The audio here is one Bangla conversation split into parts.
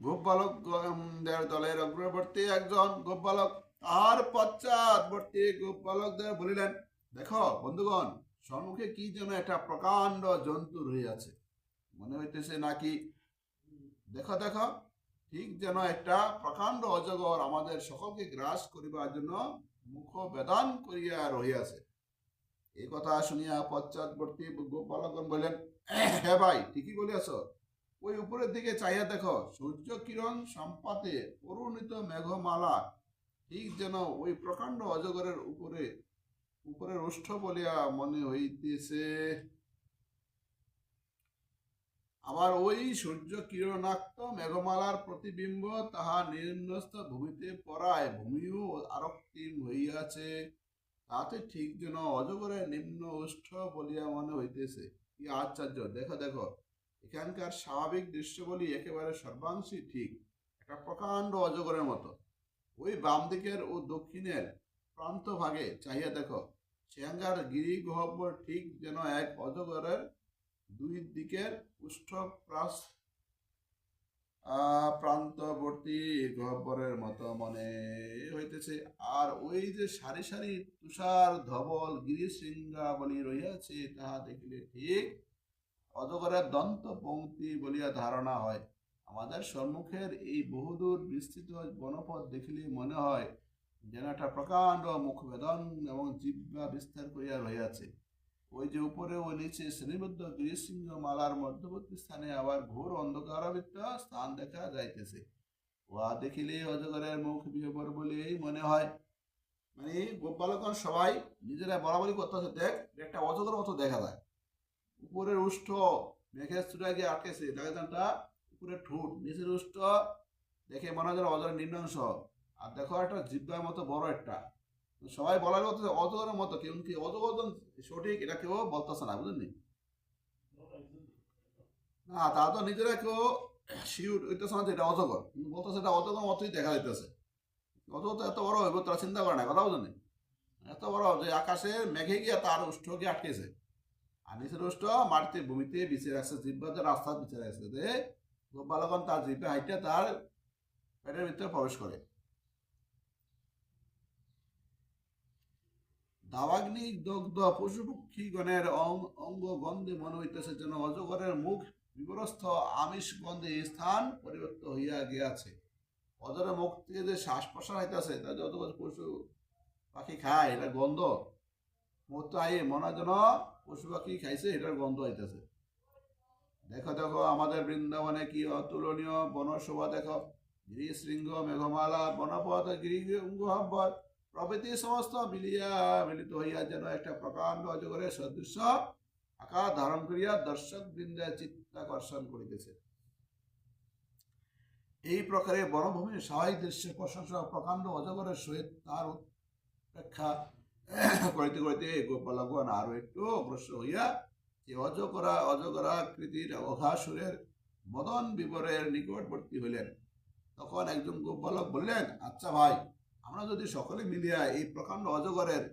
গোপালক দের দলের অগ্রবর্তী একজন গোপালক আর পশ্চাৎবর্তী গোপালকদের বলিলেন, দেখো বন্ধুগণ, সম্মুখে কি যেন একটা প্রকাণ্ড জন্তু রহিয়াছে। মনে হইতেছে নাকি? দেখো দেখো, ঠিক যেন একটা প্রকাণ্ড অজগর আমাদের সকলকে গ্রাস করিবার জন্য মুখ বেদান করিয়া রহিয়াছে। এই কথা শুনিয়া পশ্চাৎবর্তী গোপালগণ বললেন হ্যাঁ ভাই, ঠিকই বলিয়াছ। ওই উপরের দিকে চাইয়া দেখো, সূর্য কিরণ সম্পাতে অরুণিত মেঘমালা। ঠিক যেন ওই প্রকাণ্ড অজগরের উপরে, উপরের ওষ্ঠ বলিয়া মনে হইতেছে। আবার ওই সূর্য কিরণাক্ত মেঘমালার প্রতিবিম্ব তাহা নিম্নস্থ ভূমিতে পড়ায় ভূমিও আরক্তিম হইয়াছে। তাতে ঠিক যেন অজগরের নিম্ন ওষ্ঠ বলিয়া মনে হইতেছে। কি আশ্চর্য! দেখো দেখো। এখানকার স্বাভাবিক দৃশ্যগুলি একেবারে সর্বাংশী ঠিক একটা প্রকাণ্ড অজগরের মতো। ওই বাম দিকের ও দক্ষিণের প্রান্ত ভাগে চাহিয়া দেখো সেখানকার গিরি গহ্বর ঠিক যেন এক অজগরের দুই দিকের আহ, প্রান্তবর্তী গহ্বরের মতো মনে হইতেছে। আর ওই যে সারি সারি তুষার ধবল গিরিশৃঙ্গাবলী রহিয়াছে তাহা দেখিলে ঠিক অজগরের দন্ত পংক্তি বলিয়া ধারণা হয়। আমাদের সম্মুখের এই বহুদূর বিস্তৃত বনপথ দেখিলে মনে হয় যেন একটা প্রকাণ্ড মুখবেদন এবং জিব্বা বিস্তার করিয়া রহিয়াছে। ওই যে উপরে ও নিচে শ্রেণীবদ্ধ গিরিশৃঙ্গ মালার মধ্যবর্তী স্থানে আবার ঘোর অন্ধকারাবৃত স্থান দেখা যাইতেছে। উহা দেখিলে অজগরের মুখ বিহবর বলেই মনে হয়। মানে গোপালগণ সবাই নিজেরা বরাবরই করতেছে, দেখ একটা অজগর মতো দেখা যায়। উপরের উষ্ঠ মেঘের গিয়ে আটকেছে দেখা যানটা উপরে ঠোঁট, নিচের উষ্ঠ, দেখে মনে হয় অজরের নিম্নাংশ। আর দেখো একটা জিব্বার মতো বড় একটা। সবাই বলার মতো অজগরের মতো, কেউ কি অজগর সঠিক এটা কেউ বলতেছে না, বুঝলেন না? তা তো নিজেরা কেউ শিউর হইতেছে না এটা অজগর। কিন্তু বলতেছে এটা অজগর মতোই দেখা যাইতেছে। অজগর তো এত বড় হইব, তারা চিন্তা করে না, কথা বুঝলেন এত বড় যে আকাশে মেঘে গিয়ে তার উষ্ঠ গিয়ে আটকেছে। মাটিতে ভূমিতে বিছিয়ে রাখছে জিব্বাতে রাস্তা বিছিয়ে রাখছে যে গোপালগণ তার জিব্বে হাইটে তার পেটের ভিতরে প্রবেশ করে। দাবাগ্নি দগ্ধ পশু পক্ষী গণের অঙ্গ গন্ধে মনে হইতেছে যেন অজগরের মুখ বিবরস্থ আমিষ গন্ধে স্থান পরিবর্তন হইয়া গিয়াছে। অজরের মুখ থেকে যে শ্বাস প্রশ্বাস হইতেছে, তা যত পশু পাখি খায়, এটা গন্ধ মুখ তো আই মনে যেন পশু পাখি খাইছে, এটার গন্ধ হইতেছে দেখো দেখো, আমাদের বৃন্দাবনে কি অতুলনীয় বনশোভা দেখো। গিরিশৃঙ্গ, মেঘমালা, বনপথ গিরিঙ্গহ্বর প্রভৃতি সমস্ত মিলিয়া মিলিত হইয়া যেন একটা প্রকাণ্ড অজগরের সদৃশ্য আকার ধারণ করিয়া দর্শক বৃন্দে চিত্তাকর্ষণ করিতেছে। এই প্রকারে বনভূমির স্বাভাবিক দৃশ্যের প্রশংসা প্রকাণ্ড অজগরের সহিত তার উপেক্ষা করিতে করিতে গোপালগণ আরও একটু অগ্রসর হইয়া যে অজগরা অজগরাকৃতির অঘাসুরের মদন বিবরের নিকটবর্তী হইলেন। তখন একজন গোপালক বললেন আচ্ছা ভাই, আমরা যদি সকলে মিলিয়া এই প্রকাণ্ড অজগরের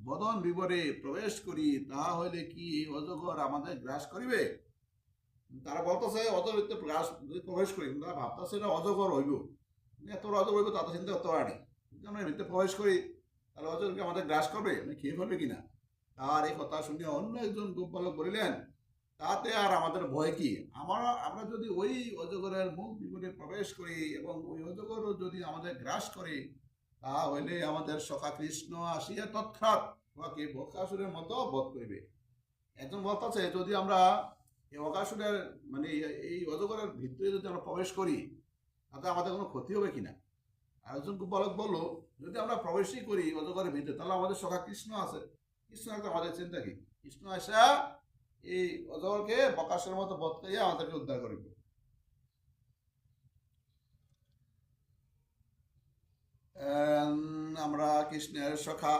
বদন বিবরে প্রবেশ করি তাহা হইলে কি এই অজগর আমাদের গ্রাস করিবে? তারা বলতেছে অজগর গ্রাস যদি প্রবেশ করি, তারা ভাবতেছে এটা অজগর হইব। এত অজগর হইব তাতে চিন্তা করতে যদি আমরা ভিতরে প্রবেশ করি তাহলে অজগরকে আমাদের গ্রাস করবে মানে খেয়ে ফেলবে কিনা? তার এই কথা শুনে অন্য একজন গোপালক বলিলেন, তাতে আর আমাদের ভয় কি? আমরা আমরা যদি ওই অজগরের মুখ বিপদে প্রবেশ করি এবং ওই অজগরও যদি আমাদের গ্রাস করে তা হইলে আমাদের সখা কৃষ্ণ আসিয়া তৎক্ষাৎ উহাকে বকাসুরের মতো বধ করিবে। একজন বলতেছে, যদি আমরা এই অকাসুরের মানে এই- অজগরের ভিতরে যদি আমরা প্রবেশ করি, তাতে আমাদের কোনো ক্ষতি হবে কিনা? আর একজন গোপালক বলল যদি আমরা প্রবেশই করি অজগরের ভিতরে তাহলে আমাদের সখা কৃষ্ণ আছে। কৃষ্ণ একটা আমাদের চিন্তা কি? কৃষ্ণ আসা এই অজগরকে বকাসুরের মতো বধ করিয়া আমাদেরকে উদ্ধার করিবে। আমরা কৃষ্ণের সখা।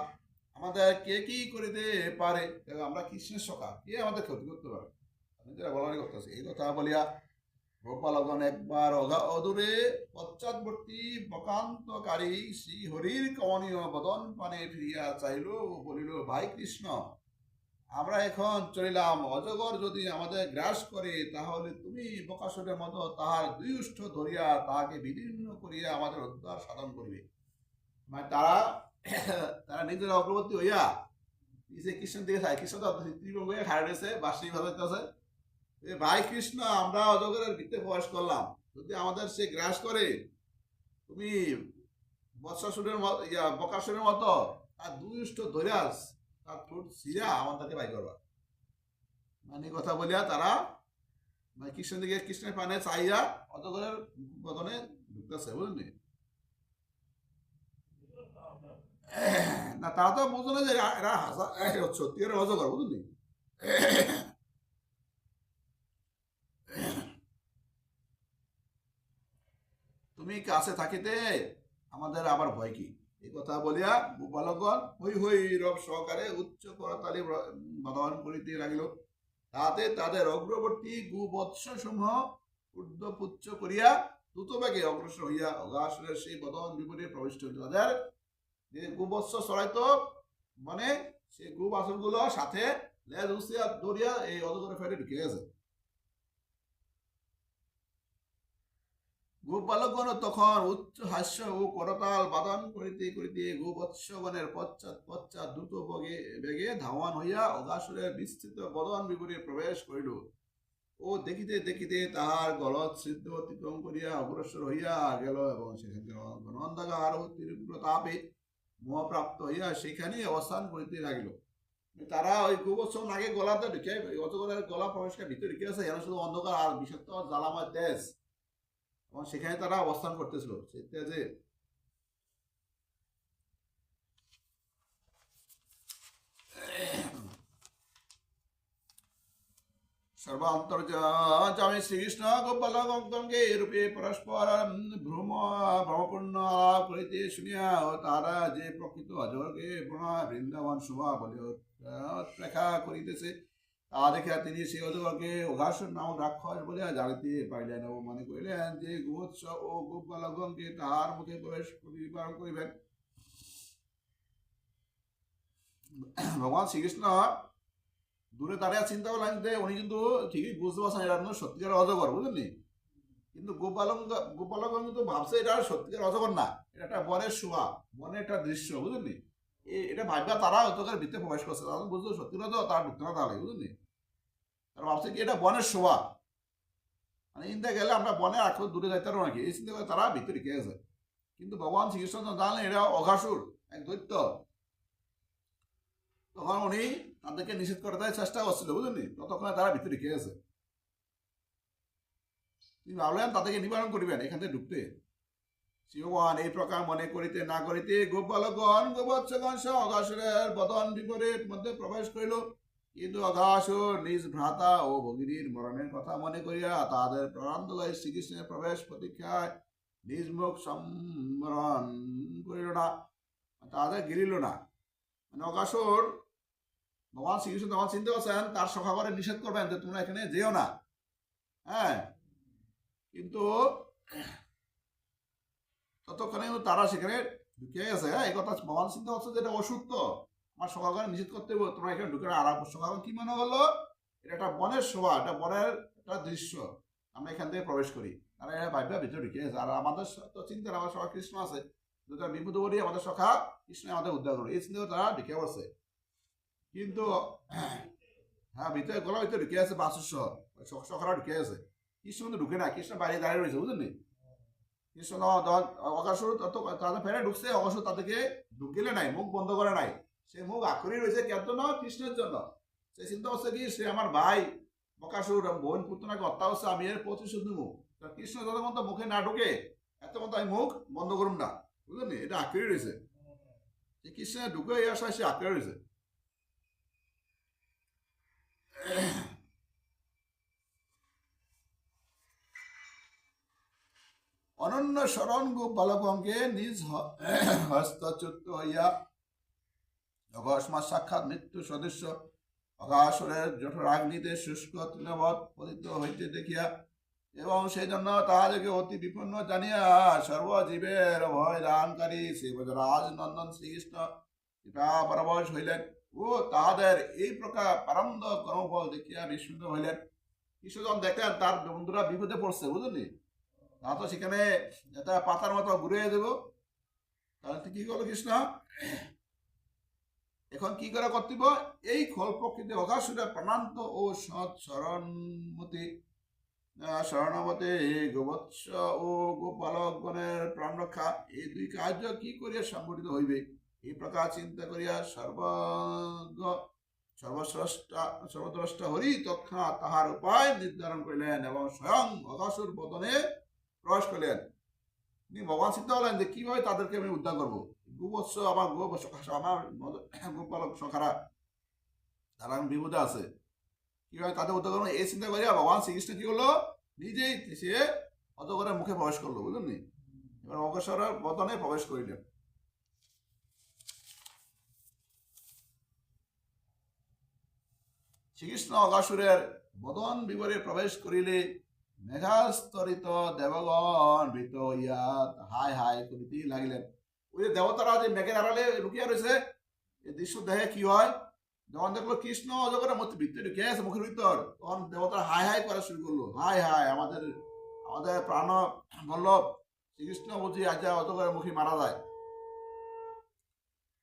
আমাদের কে কি করিতে পারে? আমরা কৃষ্ণের সখা। কে আমাদের ক্ষতি করতে পারে? নিজেরা বলারই করতেছে এই কথা বলিয়া গোপালগণ একবার অগা অদূরে পশ্চাৎবর্তী বকান্তকারী শ্রী হরির কমনীয় বদন পানে ফিরিয়া চাইল বলিল, ভাই কৃষ্ণ, আমরা এখন চলিলাম অজগর যদি আমাদের গ্রাস করে, তাহলে তুমি বকাসুরের মতো তাহার দুই উষ্ঠ ধরিয়া তাহাকে বিদীর্ণ করিয়া আমাদের উদ্ধার সাধন করিবে। মানে তারা তারা নিজের অগ্রবর্তী হইয়া কৃষ্ণ দিকে কৃষ্ণ তো ত্রিভঙ্গ হয়ে খাড়া রয়েছে বাসি ভাবে ভাই কৃষ্ণ, আমরা অজগরের ভিতরে প্রবেশ করলাম। যদি আমাদের সে গ্রাস করে, তুমি বৎসাসুরের বকাসুরের মতো তার দুই উষ্ঠ ধরিয়া তার ঠোঁট ছিঁড়া আমাদেরকে বাই করবা। মানে কথা বলিয়া তারা মানে কৃষ্ণ দিকে, কৃষ্ণের পানে চাইয়া অজগরের বদনে ঢুকতেছে বুঝলি না? তারা তো বুঝলো যে এরা- এরা হাসা সত্যিকারের অজগর বুঝলি তুমি কাছে থাকিতে আমাদের আবার ভয় কি? এই কথা বলিয়া বালকগণ হই হই রব সহকারে উচ্চ করতালি বাদন করিতে লাগিল। তাতে তাদের অগ্রবর্তী গুবৎস সমূহ ঊর্ধ্বপুচ্ছ করিয়া দ্রুতবেগে অগ্রসর হইয়া অগাসুরের সেই বদন বিপরীতে প্রবিষ্ট হইল। তাদের যে গুবৎস চড়াইতো মানে সেই গু বাছুরগুলো সাথে লেজ উচিয়া দৌড়িয়া এই অজগরের ফেটে ঢুকে গেছে। গোপালগণ তখন উচ্চ হাস্য ও করতাল বাদন করিতে করিতে গোবৎসগণের পশ্চাৎ পশ্চাৎ দ্রুত বেগে বেগে ধাওয়ান হইয়া অগাসুরের বিস্তৃত বদন বিপরীতে প্রবেশ করিল। ও দেখিতে দেখিতে তাহার গলত সিদ্ধ অতিক্রম করিয়া অগ্রসর হইয়া গেল এবং সেখানে গণন্দাগার ও তীব্র তাপে মোহপ্রাপ্ত হইয়া সেখানে অবস্থান করিতে লাগিল। তারা ওই গোবৎস আগে গলাতে ঢুকে অতগুলোর গলা প্রবেশকে ভিতরে ঢুকে আছে এরা শুধু অন্ধকার আর বিষাক্ত জ্বালাময় তেজ। এবং সেখানে তারা অবস্থান করতেছিল। সেটা যে সর্বান্তর্যামী শ্রীকৃষ্ণ গোপাল গঙ্গে রূপে পরস্পর ভ্রম ভ্রমপূর্ণ করিতে শুনিয়া তারা যে প্রকৃত অজরকে বৃন্দাবন শোভা বলে প্রেক্ষা করিতেছে। তা দেখিয়া তিনি অজগরকে অঘাসুর নামক রাক্ষস বলিয়া জানিতে পাইলেন ও মনে করিলেন যে গোৎস ও গোপালগণকে তাহার মুখে প্রবেশ করিবার করিবেন। ভগবান শ্রীকৃষ্ণ দূরে দাঁড়িয়ে চিন্তা করলেন যে উনি কিন্তু ঠিকই বুঝতে পারছেন এটা কিন্তু সত্যিকার অজগর, বুঝলেন কিন্তু গোপালঙ্গ, গোপালগণ কিন্তু ভাবছে এটা সত্যিকার অজগর না, এটা একটা বনের শোভা, বনের একটা দৃশ্য, বুঝলেন এটা ভাববা তারা অজগরের ভিতরে প্রবেশ করছে তখন বুঝলো সত্যি তো তারা ঢুকতে না তাহলে বুঝলি তারা ভাবছে কি, এটা বনের শোভা। মানে ইন্দা গেলে আমরা বনে আর কেউ দূরে যাইতে পারব নাকি? এই চিন্তা করে তারা ভিতরে গেছে। কিন্তু ভগবান শ্রীকৃষ্ণ জানলেন এটা অঘাসুর, এক দৈত্য। তখন উনি তাদেরকে নিষেধ করে দেওয়ার চেষ্টা করছিল, বুঝলেন ততক্ষণে তারা ভিতরে গেছে। তিনি ভাবলেন, তাদেরকে নিবারণ করিবেন, এখান থেকে ঢুকতে। শিবগণ এই প্রকার মনে করিতে না করিতে গোপালগণ গোবৎসগণ সহ বদন বিপরীত মধ্যে প্রবেশ করিল। কিন্তু অগাসুর নিজ ভ্রাতা ও ভগিনীর মরণের কথা মনে করিয়া তাদের প্রাণান্তকারী শ্রীকৃষ্ণের প্রবেশ প্রতীক্ষায় নিজ মুখ সম্বরণ করিল না তাদের গিরিল না। মানে অগাসুর, ভগবান শ্রীকৃষ্ণ তখন চিন্তা করছেন, তার সখা করে নিষেধ করবেন যে তোমরা এখানে যেও না। হ্যাঁ কিন্তু ততক্ষণে তারা সেখানে ঢুকে গেছে। হ্যাঁ এই কথা ভগবান চিন্তা করছে যে এটা অসুস্থ আমার সকালকার নিষেধ করতে হবে, তোমরা এখানে ঢুকে আরাম সকাল কি মনে হলো? এটা একটা বনের শোভা, এটা বনের একটা দৃশ্য। আমরা এখান থেকে প্রবেশ করি। তারা ভাববা ভিতরে ঢুকে আর আমাদের তো চিন্তা আমার সখা কৃষ্ণ আছে। যেটা বিপদ আমাদের সখা কৃষ্ণ আমাদের উদ্ধার করে এই চিন্তা তারা ঢুকে পড়ছে। কিন্তু হ্যাঁ ভিতরে গলা ভিতরে ঢুকে আছে বাসুর সহ। সখরা ঢুকে আছে কৃষ্ণ কিন্তু ঢুকে না, কৃষ্ণ বাইরে দাঁড়িয়ে রয়েছে, বুঝলেন কৃষ্ণ অকাশুর তত তাদের ফেরে ঢুকছে অকাশুর তাদেরকে ঢুকিলে নাই, মুখ বন্ধ করে নাই। সে মুখ আখরি রয়েছে কেন জন্য কৃষ্ণের জন্য। সে চিন্তা করছে কি, সে আমার ভাই। বকাসুর বোন পুতনাকে হত্যা করছে আমি এর প্রতিশোধ নেব। কৃষ্ণ যতক্ষণ তো মুখে না ঢুকে এতক্ষণ তো আমি মুখ বন্ধ করুন না। বুঝলেন এটা আঁকড়ে রয়েছে। যে কৃষ্ণের ঢুকে এই আশায় সে আঁকড়ে রয়েছে। অনন্য শরণ গোপ বালকঙ্গে নিজ হস্তচ্যুত হইয়া অকস্মাৎ সাক্ষাৎ মৃত্যু সদস্য অগাসুরের জঠরাগ্নিতে শুষ্ক তৃণবৎ পতিত হইতে দেখিয়া, এবং সেই জন্য তাহাদেরকে অতি বিপন্ন জানিয়া সর্বজীবের ভয় দানকারী শ্রী নন্দন শ্রীকৃষ্ণ কৃপা পরবশ হইলেন ও তাহাদের এই প্রকার প্রারম্ভ কর্মফল দেখিয়া বিস্মিত হইলেন। কৃষ্ণ দেখেন তার বন্ধুরা বিপদে পড়ছে বুঝলি তা তো সেখানে এটা পাতার মতো ঘুরে দেব। তাহলে কি করল কৃষ্ণ? এখন কি করে কর্তব্য? এই খল প্রকৃতি অগাসুরে প্রাণান্ত ও সৎ শরণমতি। আহ, শরণাবতে গোবৎস ও গোপালকগণের প্রাণ রক্ষা। এই দুই কার্য কি করিয়া সংগঠিত হইবে? এই প্রকার চিন্তা করিয়া সর্বজ্ঞ সর্বস্রষ্টা সর্বদ্রষ্টা হরি তৎক্ষণাৎ তাহার উপায় নির্ধারণ করিলেন এবং স্বয়ং অগাসুর বদনে প্রবেশ করিলেন। তিনি ভগবান চিন্তা করলেন যে কীভাবে তাদেরকে আমি উদ্ধার করব? গোবৎস আমার গো আমার গোপালক সখারা তারা বিপদে আছে। কীভাবে তাদের উদ্ধার করব এই চিন্তা করিয়া ভগবান শ্রীকৃষ্ণ কি করল? নিজেই সে অজগরের মুখে প্রবেশ করল, বুঝলেন এবার অগসরের বদনে প্রবেশ করিলেন। শ্রীকৃষ্ণ অগাসুরের বদন বিবরে প্রবেশ করিলে মেঘাস্তরিত দেবগণ ভীত হইয়া হাই হাই করিতে লাগিলেন। ওই যে দেবতারা যে মেঘের আড়ালে লুকিয়ে রয়েছে, এই দৃশ্য দেখে কি হয়? যখন দেখল কৃষ্ণ অজগরের মধ্যে ভিতরে ঢুকে আছে মুখের ভিতর, তখন দেবতারা হাই হাই করা শুরু করল। হাই হাই, আমাদের আমাদের প্রাণ বল্লভ শ্রীকৃষ্ণ বুঝি আজ অজগরের মুখে মারা যায়।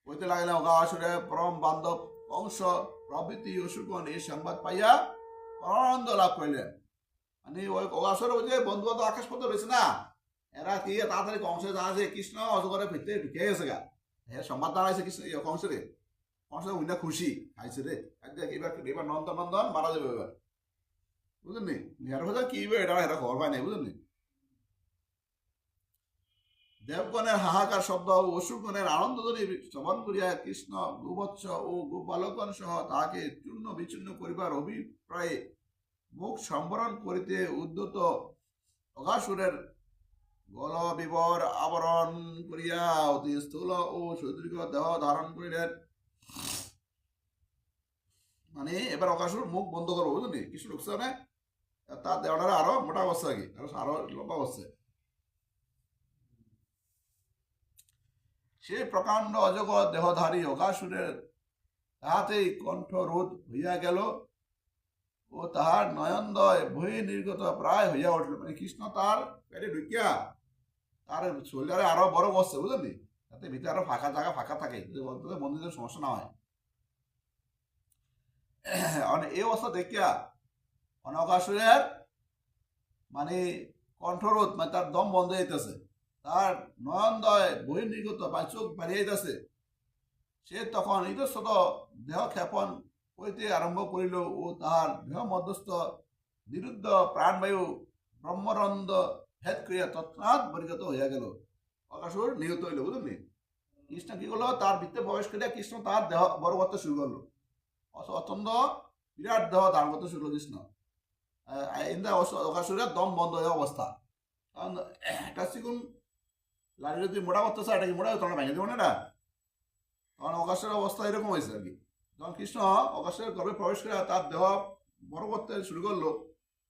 কইতে লাগলেন অগাসুরে পরম বান্ধব কংস প্রভৃতি অসুকন এই সংবাদ পাইয়া পরমানন্দ লাভ করিলেন। মানে ওই অগাসুর বন্ধু বান্ধব আকাশ পথে রয়েছে না? এরা কি তাড়াতাড়ি কংসে জানাছে কৃষ্ণ অজগরের ভিতরে ঢুকে গেছে গা? হ্যাঁ সংবাদ দাঁড়াইছে কৃষ্ণ ইয়ে কংসরে। কংস উইনা খুশি, খাইছে রে। এবার এবার নন্দন নন্দন মারা যাবে এবার। বুঝলেন নি এর কথা কি এটা এটা খবর পায় নাই বুঝলেন দেবগণের হাহাকার শব্দ ও অসুরগণের আনন্দধ্বনি শ্রবণ করিয়া কৃষ্ণ গোবৎস ও গোপালগণ সহ তাহাকে চূর্ণ বিচূর্ণ করিবার অভিপ্রায়ে মুখ সম্বরণ করিতে উদ্যত অগাসুরের গল বিবর আবরণ করিয়া অতি স্থূল ও সুদীর্ঘ দেহ ধারণ করিলেন। মানে এবার অকাশুর মুখ বন্ধ করব, বুঝলি? কিছু ঢুকছে না। তার দেওয়াটা আরও মোটা অবস্থা কি? আরও আরও লম্বা অবস্থা। সে প্রকাণ্ড অজগর দেহধারী অকাসুরের তাহাতেই কণ্ঠ রোধ হইয়া গেল ও তাহার নয়নদয় বহি নির্গত প্রায় হইয়া উঠল। মানে কৃষ্ণ তার পেটে ঢুকিয়া তার শরীরে আরও বড় বসছে, বুঝলি? তাতে ভিতরে আরও ফাঁকা জায়গা ফাঁকা থাকে মন্দিরের সমস্যা না হয়। এই অবস্থা দেখিয়া অনকাসুরের মানে কণ্ঠরোধ মানে তার দম বন্ধ হইতেছে তার নয়নদয় বহির্নির্গত বা চোখ বাড়িয়ে যাইতেছে। সে তখন ইতস্তত দেহ ক্ষেপণ করিতে আরম্ভ করিল ও তাহার দেহ মধ্যস্থ বিরুদ্ধ প্রাণবায়ু ব্রহ্মরন্দ ভেদ করিয়া তৎক্ষণাৎ পরিগত হইয়া গেল। অকাসুর নিহত হইল বুঝলি কৃষ্ণ কি করল? তার ভিতরে প্রবেশ করিয়া কৃষ্ণ তার দেহ বড় করতে শুরু করল। অত্যন্ত বিরাট দেহ ধারণ করতে শুরু করল কৃষ্ণ। ইন্দা অকাসুরের দম বন্ধ হয়ে অবস্থা। কারণ, একটা চিকুন লাড়ি যদি মোড়া করতে চায়, এটা কি মোড়া তখন ভেঙে দেবো না এটা? তখন অকাশের অবস্থা এরকম হয়েছে আর কি। যখন কৃষ্ণ অকাশের গর্ভে প্রবেশ করে তার দেহ বড় করতে শুরু করল,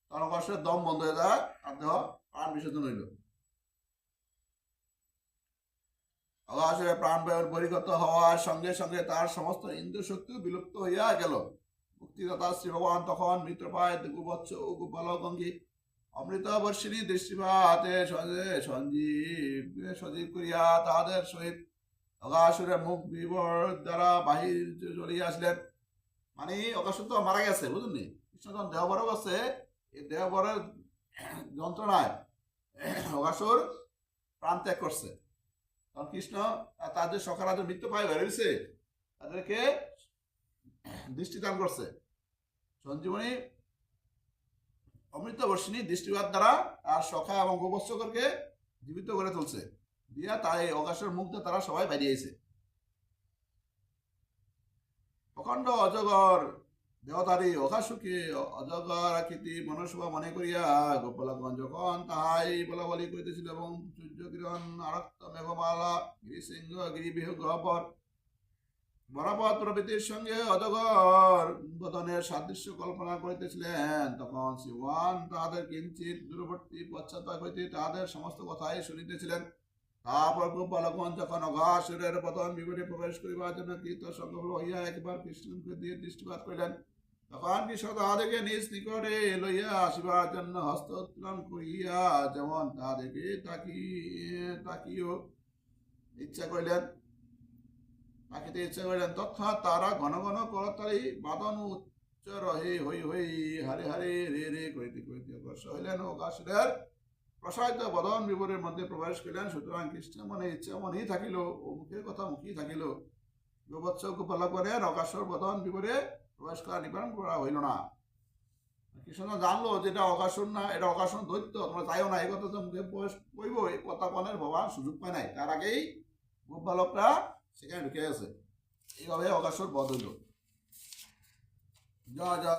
তখন অকাশের দম বন্ধ হয়ে যায়, তার দেহ প্রাণ বিসর্জন হইল অকাশের প্রাণ বায়ুর বহির্গত হওয়ার সঙ্গে সঙ্গে তার সমস্ত ইন্দ্রিয় শক্তি বিলুপ্ত হইয়া গেল। মুক্তিদাতা শ্রী ভগবান তখন মিত্রপায় গুবৎস ও দৃষ্টিপাতে সঞ্জীব সজীব করিয়া তাহাদের সহিত অগাসুরের মুখ বিবর দ্বারা বাহির চলিয়া আসলেন। মানে অগাসুর তো মারা গেছে বুঝলি কৃষ্ণ যখন দেহ বড় গেছে, এই দেহ বড়ের যন্ত্রণায় অগাসুর প্রাণ ত্যাগ করছে। কৃষ্ণ তাদের মৃত্যু পায় বেরিয়েছে তাদেরকে দৃষ্টিদান করছে। সঞ্জীবনী অমৃত বর্ষিনী দৃষ্টিপাত দ্বারা তার সখা এবং গোবৎসকরকে জীবিত করে তুলছে। দিয়া তাই অগাসের মুখ তারা সবাই বেরিয়েছে প্রকাণ্ড অজগর দেহতারি অঘাসুকে অজগর আকৃতি মনসুবা মনে করিয়া গোপালগঞ্জ যখন তাহাই বলা বলি করিতেছিল এবং সূর্য কিরণ আরক্ত মেঘমালা, গিরিসিংহ, গিরিবিহ গহ্বর বরাবর প্রভৃতির সঙ্গে অজগর বদনের সাদৃশ্য কল্পনা করিতেছিলেন, তখন শিবান তাহাদের কিঞ্চিত দূরবর্তী পশ্চাৎ হইতে তাহাদের সমস্ত কথাই শুনিতেছিলেন। তারপর গোপালগণ যখন অঘাসুরের বদন বিবরে প্রবেশ করিবার জন্য কীর্ত সংকল্প হইয়া একবার কৃষ্ণকে দিয়ে দৃষ্টিপাত করিলেন তখন কৃষ্ণ তাহাদেরকে নিজ নিকটে লইয়া আসিবার জন্য হস্ত উত্তোলন করিয়া যেমন তাহাদেরকে তাকিয়ে তাকিয়েও ইচ্ছা করিলেন? তাকিতে ইচ্ছা করিলেন তৎক্ষণাৎ তারা ঘন ঘন করতালি বাদন উচ্চ রহে হই হই হারে হারে রে রে করিতে করিতে অগ্রসর হইলেন ও কাশুরের প্রসারিত বদন বিবরের মধ্যে প্রবেশ করিলেন, সুতরাং কৃষ্ণ মনে ইচ্ছা মনেই থাকিল, ও মুখের কথা মুখেই থাকিল। গোবৎস গোপালকরে অকাশর বদন বিবরে প্রবেশ করা নিবারণ করা হইল না। কৃষ্ণ জানলো যে এটা অকাশন না, এটা অকাশন দৈত্য, তোমরা চাইও না, এই কথা তো মুখে প্রবেশ করিব, এই কথা ভবার ভগবান সুযোগ পায় নাই। তার আগেই গোপালকরা সেখানে ঢুকে গেছে। এইভাবে অকাশন বদল যা যা